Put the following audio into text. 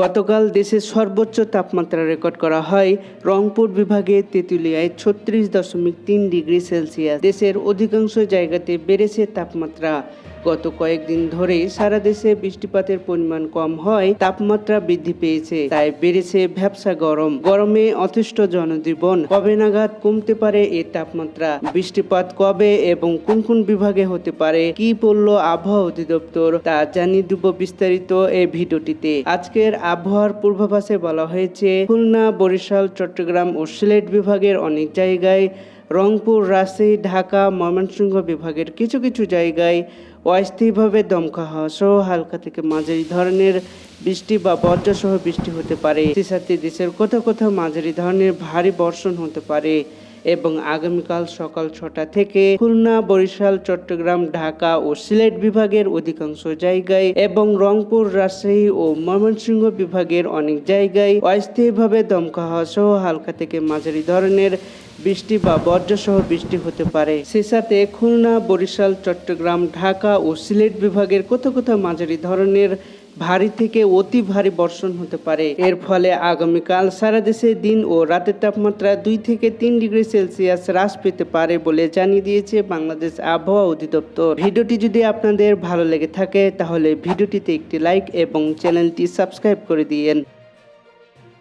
গতকাল দেশের সর্বোচ্চ তাপমাত্রা রেকর্ড করা হয় রংপুর বিভাগে তেঁতুলিয়ায় ছত্রিশ দশমিক তিন ডিগ্রি সেলসিয়াস। দেশের অধিকাংশ জায়গাতে বেড়েছে তাপমাত্রা। গত কয়েকদিন ধরে সারা দেশে বৃষ্টিপাতের পরিমাণ কম হয়, তাপমাত্রা বৃদ্ধি পেয়েছে, তাই বেড়েছে ভ্যাবসা গরম। গরমে অতিষ্ঠ জনজীবন, কবে নাগাদ কমতে পারে এই তাপমাত্রা? বৃষ্টিপাত কবে এবং কোন কোন বিভাগে হতে পারে? কি বলল আবহাওয়া অধিদপ্তর? তা জানিয়ে দেব বিস্তারিত এই ভিডিওটিতে। আজকের আবহাওয়ার পূর্বাভাসে বলা হয়েছে, খুলনা, বরিশাল, চট্টগ্রাম ও সিলেট বিভাগের অনেক জায়গায় রংপুর রাজশাহী ঢাকা, ময়মনসিংহ বিভাগের কিছু কিছু জায়গায় অস্থায়ীভাবে দমকা হওয়া সহ হালকা থেকে মাঝারি ধরনের বৃষ্টি বা বজ্রসহ বৃষ্টি হতে পারে। সাথে দেশের কোথাও কোথাও মাঝারি ধরনের ভারী বর্ষণ হতে পারে এবং আগামীকাল সকাল ছটা থেকে খুলনা, বরিশাল, চট্টগ্রাম, ঢাকা ও সিলেট বিভাগের অধিকাংশ জায়গায় এবং রংপুর, রাজশাহী ও ময়মনসিংহ বিভাগের অনেক জায়গায় অস্থায়ীভাবে দমকা হওয়া সহ হালকা থেকে মাঝারি ধরনের বৃষ্টি বা বজ্রসহ বৃষ্টি হতে পারে। সে সাথে খুলনা, বরিশাল, চট্টগ্রাম, ঢাকা ও সিলেট বিভাগের কোথাও কোথাও মাঝারি ধরনের ভারী থেকে অতি ভারী বর্ষণ হতে পারে। এর ফলে আগামীকাল সারা দেশে দিন ও রাতের তাপমাত্রা দুই থেকে তিন ডিগ্রি সেলসিয়াস হ্রাস পেতে পারে বলে জানিয়ে দিয়েছে বাংলাদেশ আবহাওয়া অধিদপ্তর। ভিডিওটি যদি আপনাদের ভালো লেগে থাকে, তাহলে ভিডিওটিতে একটি লাইক এবং চ্যানেলটি সাবস্ক্রাইব করে দিয়েন।